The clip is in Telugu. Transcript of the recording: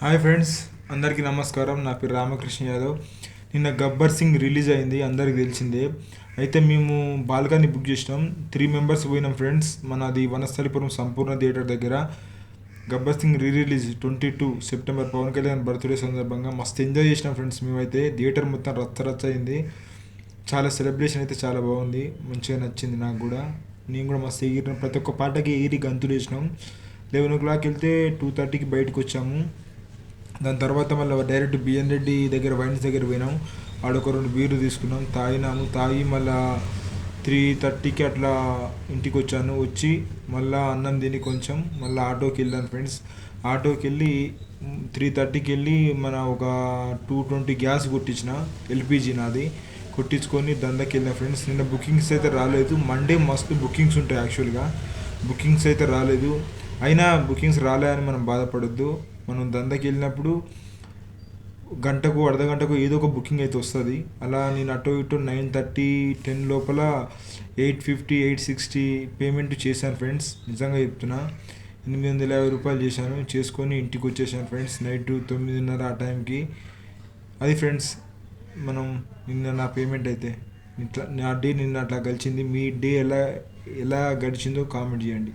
హాయ్ ఫ్రెండ్స్ అందరికీ నమస్కారం. నా పేరు రామకృష్ణ యాదవ్. నిన్న గబ్బర్ సింగ్ రిలీజ్ అయింది అందరికి తెలిసిందే. అయితే మేము బాల్కనీ బుక్ చేసినాం. త్రీ మెంబర్స్ పోయినాం ఫ్రెండ్స్ మనది వనస్థలిపురం సంపూర్ణ థియేటర్ దగ్గర. Gabbar Singh re release twenty two September Pawan Kalyan birthday సందర్భంగా మస్తు ఎంజాయ్ చేసినాం ఫ్రెండ్స్ మేమైతే. థియేటర్ మొత్తం రచ్చ రచ్చ అయింది. చాలా సెలబ్రేషన్ అయితే చాలా బాగుంది. మంచిగా నచ్చింది నాకు కూడా. నేను కూడా మస్తు ఎగిరిన ప్రతి ఒక్క పాటకి ఎగిరి గంతులు వేసినాం. లెవెన్ ఓ క్లాక్ వెళ్తే టూ థర్టీకి బయటకు వచ్చాము. దాని తర్వాత మళ్ళీ డైరెక్ట్ బిఎన్ రెడ్డి దగ్గర వైన్స్ దగ్గర పోయినాం. ఆడొక రెండు బీర్లు తీసుకున్నాం. తాగినాము. తాగి మళ్ళా త్రీ థర్టీకి అట్లా ఇంటికి వచ్చాను వచ్చి మళ్ళీ అన్నం తిని కొంచెం మళ్ళీ ఆటోకి వెళ్ళాను ఫ్రెండ్స్. ఆటోకి వెళ్ళి త్రీ థర్టీకి వెళ్ళి మన ఒక టూ ట్వంటీ గ్యాస్ కొట్టించిన ఎల్పిజి నాది. కొట్టించుకొని దందకి వెళ్ళిన ఫ్రెండ్స్. నిన్న బుకింగ్స్ అయితే రాలేదు. మండే మస్తు బుకింగ్స్ ఉంటాయి యాక్చువల్గా. బుకింగ్స్ అయితే రాలేదు. అయినా బుకింగ్స్ రాలేదని మనం బాధపడద్దు. మనం దందకి వెళ్ళినప్పుడు గంటకు అర్ధ గంటకు ఏదో ఒక బుకింగ్ అయితే వస్తుంది. అలా నేను అటో ఇటో నైన్ థర్టీ టెన్ లోపల eight fifty eight sixty payment చేశాను ఫ్రెండ్స్. నిజంగా చెప్తున్నా. ఎనిమిది వందల యాభై రూపాయలు చేశాను. చేసుకొని ఇంటికి వచ్చేసాను ఫ్రెండ్స్ నైట్ తొమ్మిదిన్నర ఆ టైంకి. అది ఫ్రెండ్స్ మనం నిన్న నా పేమెంట్ అయితే ఇట్లా నా డే నిన్న అట్లా గడిచింది. మీ డే ఎలా ఎలా గడిచిందో కామెంట్ చేయండి.